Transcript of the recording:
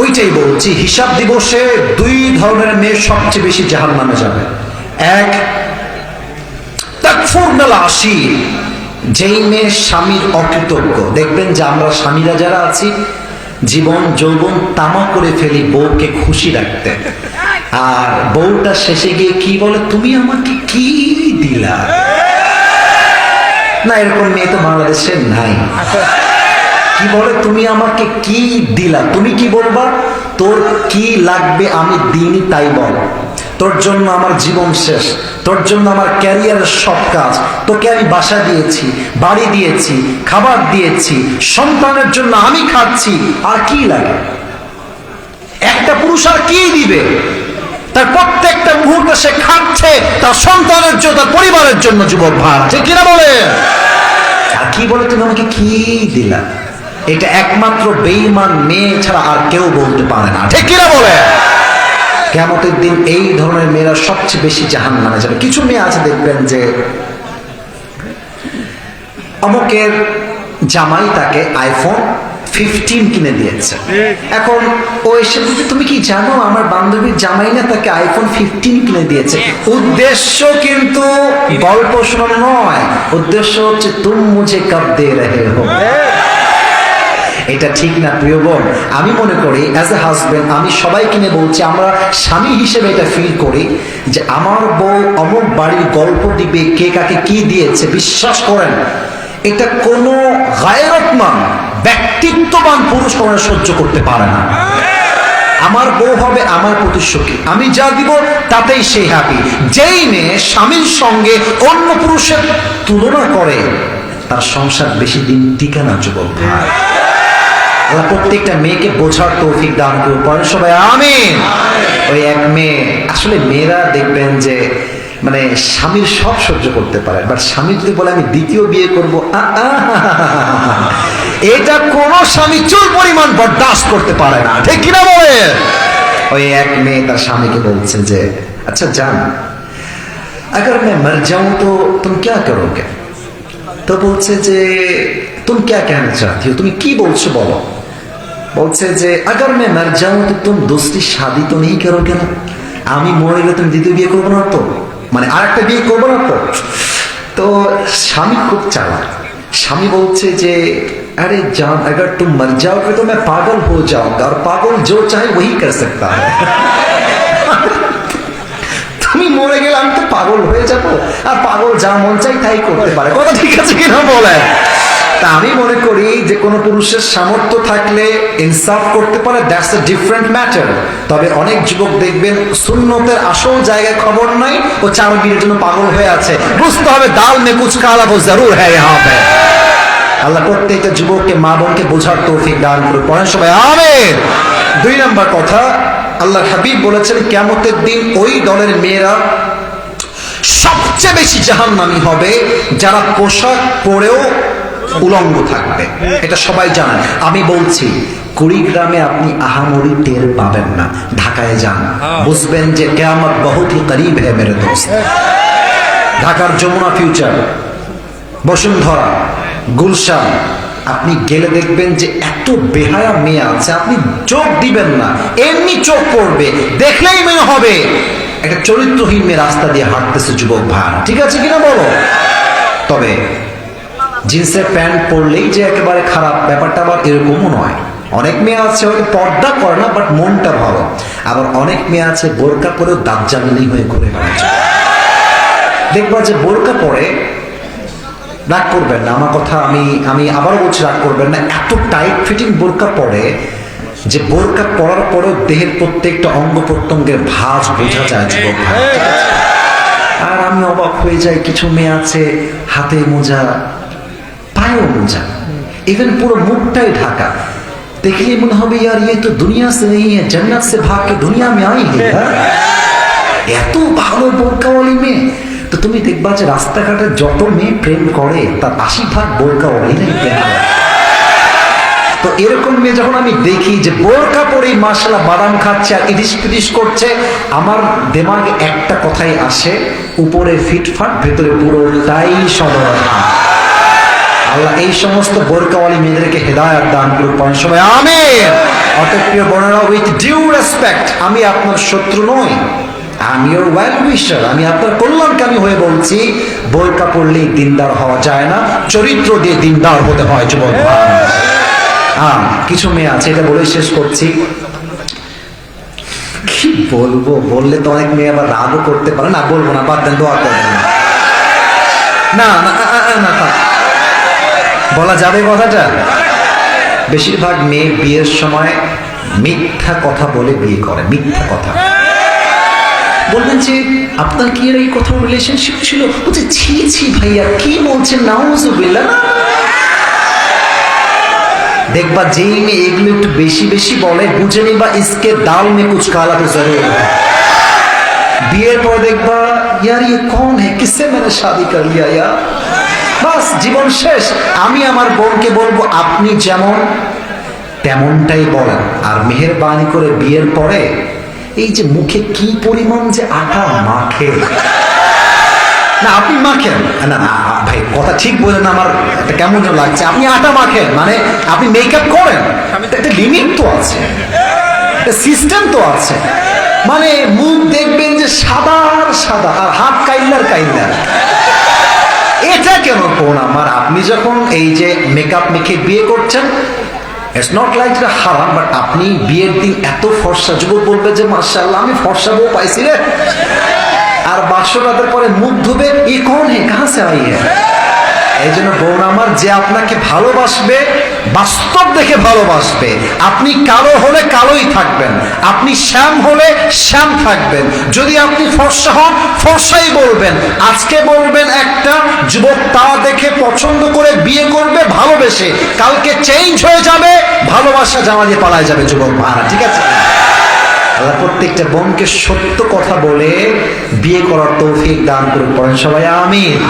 ওইটাই বলছি, হিসাব দিবসে দুই ধরনের মেয়ে সবচেয়ে বেশি জাহান নামে যাবে। এক আশি যেই মেয়ে স্বামীর অকৃতজ্ঞ। দেখবেন যে আমরা স্বামীরা যারা আছি, জীবন যৌবন তামা করে ফেলি বউকে খুশি রাখতে। আর বউটা শেষে গিয়ে কি বলে, তুমি আমাকে কি দিলা? না, এরকম মেয়ে তো বাংলাদেশে নাই। কি বলে? তুমি আমাকে কি দিলা? তুমি কি বলবা? তোর কি লাগবে আমি দিনই তাই বল। তোর জন্য আমার জীবন শেষ। তোর জন্য আমার ক্যারিয়ারের সব কাজ। তোকে আমি বাসা দিয়েছি, বাড়ি দিয়েছি, খাবার দিয়েছি, সন্তানের জন্য আমি খাচ্ছি। আর কি লাগে? একটা পুরুষ আর কি দিবে? তার প্রত্যেকটা মুহূর্তে সে খাচ্ছে, তার সন্তানের জন্য, তার পরিবারের জন্য, যুবক ভার ঠিক কিনা বলে? আর কি বলে তুমি আমাকে কি দিলা? এটা একমাত্র বেইমান মেয়ে ছাড়া আর কেউ বলতে পারে না। ঠিক কিনা বলে? কেমতের দিন এই ধরনের মেয়েরা সবচেয়ে বেশি জাহান নামে যাবে। কিছু মেয়ে আছে দেখবেন যে অমুকের জামাই তাকে আইফোন ফিফটিন কিনে দিয়েছে। এখন ও এসে তুমি কি জানো আমার বান্ধবীর জামাই না তাকে আইফোন ফিফটিন কিনে দিয়েছে? উদ্দেশ্য কিন্তু গল্প শোনানো নয়। উদ্দেশ্য হচ্ছে, তুম মুঝে কব দে রহে হো। এটা ঠিক না, প্রিয় বোন? আমি মনে করি অ্যাজ এ হাজবেন্ড আমি সবাই কিনে বলছি, আমরা স্বামী হিসেবে এটা ফিল করি যে আমার বউ অমুক বাড়ির গল্প দিবে, কে কাকে কি দিয়েছে, বিশ্বাস করেন, এটা কোনো গায়রতমান, ব্যক্তিত্ববান পুরুষ কোনো সহ্য করতে পারে না। আমার বউ হবে আমার প্রতিশ্রুতি আমি যা দিব তাতেই সে হ্যাপি যেই মেয়ে স্বামীর সঙ্গে অন্য পুরুষের তুলনা করে, তার সংসার বেশি দিন টিকে না, যুবক ভাই। আল্লাহ প্রত্যেকটা মেয়েকে বোঝার তৌফিক দান করুন পরে সবাই আমিন ওই এক মেয়ে আসলে মেয়েরা দেখবেন যে মানে স্বামীর সব সহ্য করতে পারে বাট স্বামী যদি বলে আমি দ্বিতীয় বিয়ে করবো আ, আ, এটা কোন স্বামী চুল পরিমাণ বরদাস্ত করতে পারে না ঠিক কিনা বলে ওই এক মেয়ে তার স্বামীকে বলছে যে আচ্ছা জান अगर मैं मर जाऊं तो तुम क्या करोगे তো বলছে যে তুমি क्या कहना चाहती हो তুমি কি বলছো বলো বলছে যে अगर मैं मर जाऊं तो तुम दूसरी शादी तो नहीं करोगे ना আমি মরে গেলে তুমি দ্বিতীয় বিয়ে করবো না তো মানে আর একটা বিয়ে করবো না তো তো স্বামী খুব চালাক স্বামী বলছে যে अरे जान अगर तुम मर जाओगे तो मैं पागल हो जाऊंगा और पागल जो चाहे वही कर सकता है তুমি মরে গেলে আমি তো পাগল হয়ে যাব আর পাগল যা মন চাই তাই করতে পারে কথা ঠিক আছে কিনা বলে তা আমি মনে করি যে কোনো পুরুষের সামর্থ্য থাকলে ইনসাফ করতে পারে দ্যাটস এ ডিফারেন্ট ম্যাটার তবে অনেক যুবক দেখবেন শূন্যতের আসল জায়গায় খবর নাই ও চারবিনের জন্য পাগল হয়ে আছে। বুঝতে হবে দাল মে কুচ কালা বো জরুর হ্যাঁ ইহা পে। আল্লাহ প্রত্যেকটা যুবককে, মা বোনকে বোঝার তৌফিক দান করুন পড়েন সবাই আমের দুই নম্বর কথা আল্লাহ হাবিব বলেছেন কেমতের দিন ওই দলের মেয়েরা সবচেয়ে বেশি জাহান্নামি হবে যারা পোশাক পরেও উলঙ্গ থাকবে। এটা সবাই জানেন আমি বলছি কুড়িগ্রামে আপনি আহামরি টের পাবেন না। ঢাকায় যান। বুঝবেন যে কেয়ামত বহুত হি করিব হে মেরে দোস্ত। ঢাকার যমুনা ফিউচার বসুন্ধরা গুলশান আপনি গেলে দেখবেন যে এত বেহায়া মেয়ে আছে আপনি চোখ দিবেন না। এমনি চোখ পড়বে দেখলেই মনে হবে। একটা চরিত্রহীন মেয়ে রাস্তা দিয়ে হাঁটতেছে যুবক ভাই ঠিক আছে কিনা বলো? তবে জিন্সের প্যান্ট পরলেই যে একেবারে খারাপ, ব্যাপারটা আবার এরকমও নয়। অনেক মেয়ে আছে হয়তো পর্দা করে না বাট মনটা ভালো। আবার অনেক মেয়ে আছে বোরকা পরেও দাঁত জামিনি হয়ে ঘুরে বেড়াচ্ছে। দেখবা যে বোরকা পরে রাগ করবেন না। আমার কথা আমি আমি আবারও বলছি, রাগ করবেন না। এত টাইট ফিটিং বোরকা পরে যে বোরকা পরার পরেও দেহের প্রত্যেকটা অঙ্গ প্রত্যঙ্গের ভাঁজ বোঝা যায় যুবক আর আমি অবাক হয়ে যাই, কিছু মেয়ে আছে হাতে মোজা পায়েও মোজা ইভেন পুরো মুখটাই ঢাকা। দেখলে মনে হবে, ইয়ার ইয়ে তো দুনিয়া সে নেই হ্যাঁ জন্নত সে ভাগ কে দুনিয়া মে আই হ্যাঁ? এত ভালো বোরকাওয়ালি মেয়ে। তো তুমি দেখবা যে রাস্তাঘাটে যত মেয়ে প্রেম করে, তার আশি ভাগ করে তো এরকম মেয়ে যখন আমি দেখি যে বোরকা পরেই মাসালা বাদাম খাচ্ছে আর ইডিস পিডিস করছে, আমার দেমাগে একটা কথাই আসে, উপরে ফিটফাট, ভেতরে পুরোটাই সদরতা আল্লাহ এই সমস্ত বোরকাওয়ালি মেয়েদেরকে হেদায়াত দান করুক পড়েন সবাই আমি অতএব বোনেরা উইথ ডিউ রেসপেক্ট আমি আপনার শত্রু নই। আমি ওর ওয়েল উইশার আমি আপনার কল্যাণকামী হয়ে বলছি, বোরকা পড়লেই দিনদার হওয়া যায় না, চরিত্র দিয়ে দিনদার হতে হয়, যুবক হ্যাঁ কিছু মেয়ে আছে, এটা বলে শেষ করছি। কি বলব? বললে তো অনেক মেয়ে আবার রাগও করতে পারে। না, বলব না, বাদ দেন, দোয়া করবেন। না না না, থাক। বলা যাবে কথাটা? বেশিরভাগ মেয়ে বিয়ের সময় মিথ্যা কথা বলে বিয়ে করে, মিথ্যা কথা। বলবেন যে, আপনার কি এই কথা রিলেশনশিপ ছিল? বলছে, ছি ছি ভাইয়া, কি বলছেন? বললাম দেখবা যেই মেয়ে এগুলো একটু বেশি বেশি বলে, বুঝে নিবা ইসকে দাল মে কুচ কালা তো বিয়ের পর দেখবা, ইয়ার ইয়ে কন হ্যাঁ কিসে মানে শাদি কর লিয়া বাস জীবন শেষ। আমি আমার বোনকে বলব আপনি যেমন তেমনটাই বলেন। আর মেহেরবানি করে বিয়ের পরে এই যে মুখে কি পরিমাণ যে আটা মাখে। না আপনি মাখেন। না না ভাই কথা ঠিক বলেন আমার একটা কেমন যেন লাগছে। আপনি আটা মাখেন মানে আপনি মেকআপ করেন। একটা লিমিট তো আছে। একটা সিস্টেম তো আছে। মানে মুখ দেখবেন যে সাদা আর সাদা আর হাত কাইল্লার কাইল্লার। এটা কেন কোন আমার? আপনি যখন এই যে মেকআপ মেখে বিয়ে করছেন ইটস নট লাইক এটা হারাম বাট আপনি বিয়ের দিন এত ফর্সা যুবক বলবে যে মার্শাল্লাহ আমি ফর্সা বউ পাইছি রে। আর বাসর তাদের পরে মুখ ধুবে ই কোন হে? কাহা সে এই জন্য বোন আমার, যে আপনাকে ভালোবাসবে, বাস্তব দেখে ভালোবাসবে। আপনি কালো হলে কালোই থাকবেন। আপনি শ্যাম হলে শ্যাম থাকবেন। যদি আপনি ফর্সা হন, ফর্সাই বলবেন। আজকে বলবেন একটা যুবক, তা দেখে পছন্দ করে বিয়ে করবে, ভালোবেসে। কালকে চেঞ্জ হয়ে যাবে, ভালোবাসা জামা দিয়ে পালায় যাবে যুবক ভাড়া ঠিক আছে? আল্লাহ প্রত্যেকটা বোনকে সত্য কথা বলে বিয়ে করার তৌফিক দান করুন পড়েন সবাই, আমিন।